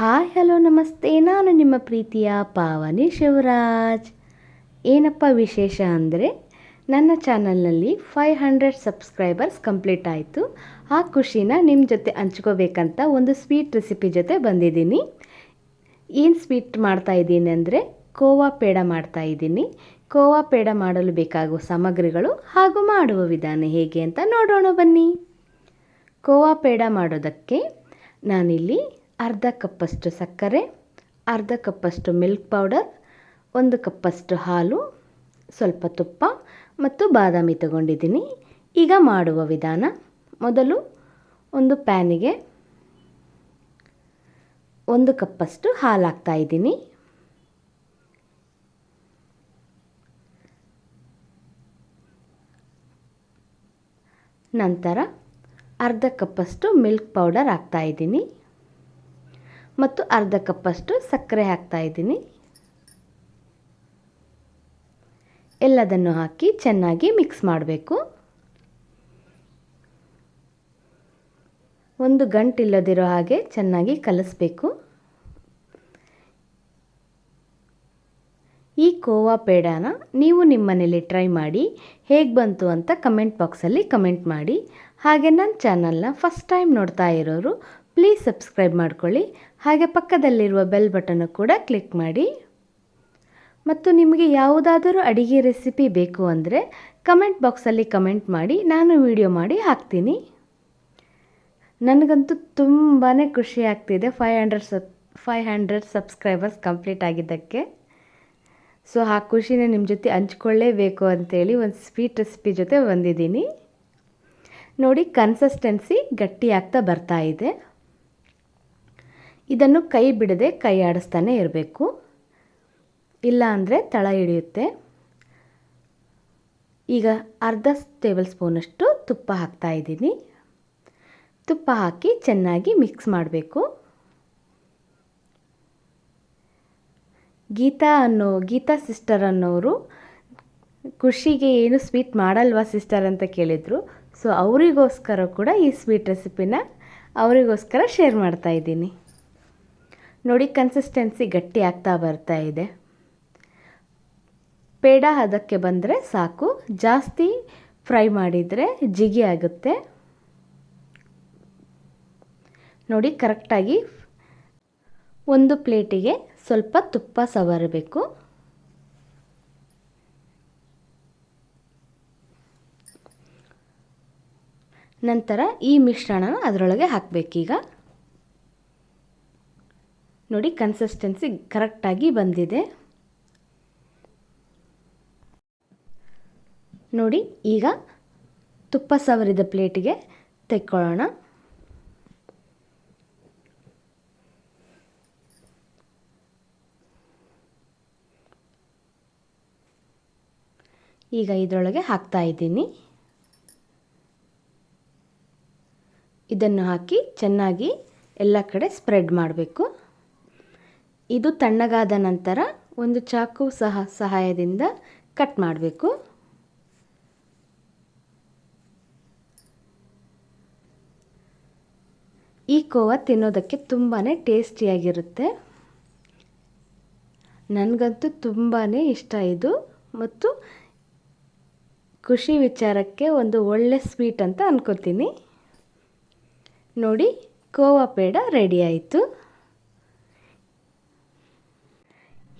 Hi, hello, ನಮಸ್ತೆ. ನಾನು ನಿಮ್ಮ ಪ್ರೀತಿಯ ಪಾವನಿ ಶಿವರಾಜ್. ಏನಪ್ಪ ವಿಶೇಷ ಅಂದರೆ, ನನ್ನ ಚಾನಲ್ನಲ್ಲಿ ಫೈವ್ ಹಂಡ್ರೆಡ್ ಸಬ್ಸ್ಕ್ರೈಬರ್ಸ್ ಕಂಪ್ಲೀಟ್ ಆಯಿತು. ಆ ಖುಷಿನ ನಿಮ್ಮ ಜೊತೆ ಹಂಚ್ಕೋಬೇಕಂತ ಒಂದು ಸ್ವೀಟ್ ರೆಸಿಪಿ ಜೊತೆ ಬಂದಿದ್ದೀನಿ. ಏನು ಸ್ವೀಟ್ ಮಾಡ್ತಾ ಇದ್ದೀನಿ ಅಂದರೆ, ಕೋವಾ ಪೇಡ ಮಾಡ್ತಾ ಇದ್ದೀನಿ. ಕೋವಾ ಪೇಡ ಮಾಡಲು ಬೇಕಾಗುವ ಸಾಮಗ್ರಿಗಳು ಹಾಗೂ ಮಾಡುವ ವಿಧಾನ ಹೇಗೆ ಅಂತ ನೋಡೋಣ ಬನ್ನಿ. ಕೋವಾ ಪೇಡ ಮಾಡೋದಕ್ಕೆ ನಾನಿಲ್ಲಿ ಅರ್ಧ ಕಪ್ಪಷ್ಟು ಸಕ್ಕರೆ, ಅರ್ಧ ಕಪ್ಪಷ್ಟು ಮಿಲ್ಕ್ ಪೌಡರ್, ಒಂದು ಕಪ್ಪಷ್ಟು ಹಾಲು, ಸ್ವಲ್ಪ ತುಪ್ಪ ಮತ್ತು ಬಾದಾಮಿ ತಗೊಂಡಿದ್ದೀನಿ. ಈಗ ಮಾಡುವ ವಿಧಾನ, ಮೊದಲು ಒಂದು ಪ್ಯಾನಿಗೆ ಒಂದು ಕಪ್ಪಷ್ಟು ಹಾಲು ಹಾಕ್ತಾ ಇದ್ದೀನಿ. ನಂತರ ಅರ್ಧ ಕಪ್ಪಷ್ಟು ಮಿಲ್ಕ್ ಪೌಡರ್ ಹಾಕ್ತಾ ಇದ್ದೀನಿ. ಮತ್ತು ಅರ್ಧ ಕಪ್ಪಷ್ಟು ಸಕ್ಕರೆ ಹಾಕ್ತಾ ಇದ್ದೀನಿ. ಎಲ್ಲದನ್ನು ಹಾಕಿ ಚೆನ್ನಾಗಿ ಮಿಕ್ಸ್ ಮಾಡಬೇಕು. ಒಂದು ಗಂಟಿಲ್ಲದಿರೋ ಹಾಗೆ ಚೆನ್ನಾಗಿ ಕಲಿಸ್ಬೇಕು. ಈ ಕೋವಾ ಪೇಡಾನ ನೀವು ನಿಮ್ಮನೇಲಿ ಟ್ರೈ ಮಾಡಿ, ಹೇಗೆ ಬಂತು ಅಂತ ಕಮೆಂಟ್ ಬಾಕ್ಸಲ್ಲಿ ಕಮೆಂಟ್ ಮಾಡಿ. ಹಾಗೆ ನನ್ನ ಚಾನಲ್ನ ಫಸ್ಟ್ ಟೈಮ್ ನೋಡ್ತಾ ಇರೋರು ಪ್ಲೀಸ್ ಸಬ್ಸ್ಕ್ರೈಬ್ ಮಾಡ್ಕೊಳ್ಳಿ. ಹಾಗೆ ಪಕ್ಕದಲ್ಲಿರುವ ಬೆಲ್ ಬಟನ್ನು ಕೂಡ ಕ್ಲಿಕ್ ಮಾಡಿ. ಮತ್ತು ನಿಮಗೆ ಯಾವುದಾದರೂ ಅಡಿಗೆ ರೆಸಿಪಿ ಬೇಕು ಅಂದರೆ ಕಮೆಂಟ್ ಬಾಕ್ಸಲ್ಲಿ ಕಮೆಂಟ್ ಮಾಡಿ. ನಾನು ವಿಡಿಯೋ ಮಾಡಿ ಹಾಕ್ತೀನಿ. ನನಗಂತೂ ತುಂಬಾ ಖುಷಿ ಆಗ್ತಿದೆ five hundred sub five hundred subscribers complete ಆಗಿದ್ದಕ್ಕೆ. ಸೊ ಆ ಖುಷಿನ ನಿಮ್ಮ ಜೊತೆ ಹಂಚ್ಕೊಳ್ಳೇಬೇಕು ಅಂತೇಳಿ ಒಂದು ಸ್ವೀಟ್ ರೆಸಿಪಿ ಜೊತೆ ಬಂದಿದ್ದೀನಿ. ನೋಡಿ ಕನ್ಸಿಸ್ಟೆನ್ಸಿ ಗಟ್ಟಿ ಆಗ್ತಾ ಬರ್ತಾ ಇದೆ. ಇದನ್ನು ಕೈ ಬಿಡದೆ ಕೈ ಆಡಿಸ್ತಾನೆ ಇರಬೇಕು. ಇಲ್ಲ ಅಂದರೆ ತಳ ಹಿಡಿಯುತ್ತೆ. ಈಗ ಅರ್ಧ ಟೇಬಲ್ ಸ್ಪೂನಷ್ಟು ತುಪ್ಪ ಹಾಕ್ತಾ ಇದ್ದೀನಿ. ತುಪ್ಪ ಹಾಕಿ ಚೆನ್ನಾಗಿ ಮಿಕ್ಸ್ ಮಾಡಬೇಕು. ಗೀತಾ ಅನ್ನೋ, ಗೀತಾ ಸಿಸ್ಟರ್ ಅನ್ನೋರು ಖುಷಿಗೆ ಏನು ಸ್ವೀಟ್ ಮಾಡಲ್ವಾ ಸಿಸ್ಟರ್ ಅಂತ ಕೇಳಿದರು. ಸೊ ಅವರಿಗೋಸ್ಕರ ಕೂಡ ಈ ಸ್ವೀಟ್ ರೆಸಿಪಿನ ಅವರಿಗೋಸ್ಕರ ಶೇರ್ ಮಾಡ್ತಾ ಇದ್ದೀನಿ. ನೋಡಿ ಕನ್ಸಿಸ್ಟೆನ್ಸಿ ಗಟ್ಟಿ ಆಗ್ತಾ ಬರ್ತಾ ಇದೆ. ಪೇಡ ಅದಕ್ಕೆ ಬಂದರೆ ಸಾಕು. ಜಾಸ್ತಿ ಫ್ರೈ ಮಾಡಿದರೆ ಜಿಗಿ ಆಗುತ್ತೆ. ನೋಡಿ ಕರೆಕ್ಟಾಗಿ ಒಂದು ಪ್ಲೇಟಿಗೆ ಸ್ವಲ್ಪ ತುಪ್ಪ ಸವರಬೇಕು. ನಂತರ ಈ ಮಿಶ್ರಣನ ಅದರೊಳಗೆ ಹಾಕಬೇಕೀಗ. ನೋಡಿ ಕನ್ಸಿಸ್ಟೆನ್ಸಿ ಕರೆಕ್ಟಾಗಿ ಬಂದಿದೆ. ನೋಡಿ, ಈಗ ತುಪ್ಪ ಸವರಿದ ಪ್ಲೇಟಿಗೆ ತೆಕ್ಕೊಳ್ಳೋಣ. ಈಗ ಇದರೊಳಗೆ ಹಾಕ್ತಾ ಇದ್ದೀನಿ. ಇದನ್ನು ಹಾಕಿ ಚೆನ್ನಾಗಿ ಎಲ್ಲ ಕಡೆ ಸ್ಪ್ರೆಡ್ ಮಾಡಬೇಕು. ಇದು ತಣ್ಣಗಾದ ನಂತರ ಒಂದು ಚಾಕು ಸಹ ಸಹಾಯದಿಂದ ಕಟ್ ಮಾಡಬೇಕು. ಈ ಕೋವಾ ತಿನ್ನೋದಕ್ಕೆ ತುಂಬಾ ಟೇಸ್ಟಿಯಾಗಿರುತ್ತೆ. ನನಗಂತೂ ತುಂಬಾ ಇಷ್ಟ ಇದು ಮತ್ತು ಖುಷಿ ವಿಚಾರಕ್ಕೆ ಒಂದು ಒಳ್ಳೆ ಸ್ವೀಟ್ ಅಂತ ಅನ್ಕೋತೀನಿ. ನೋಡಿ, ಕೋವಾ ಪೇಡ ರೆಡಿ ಆಯಿತು.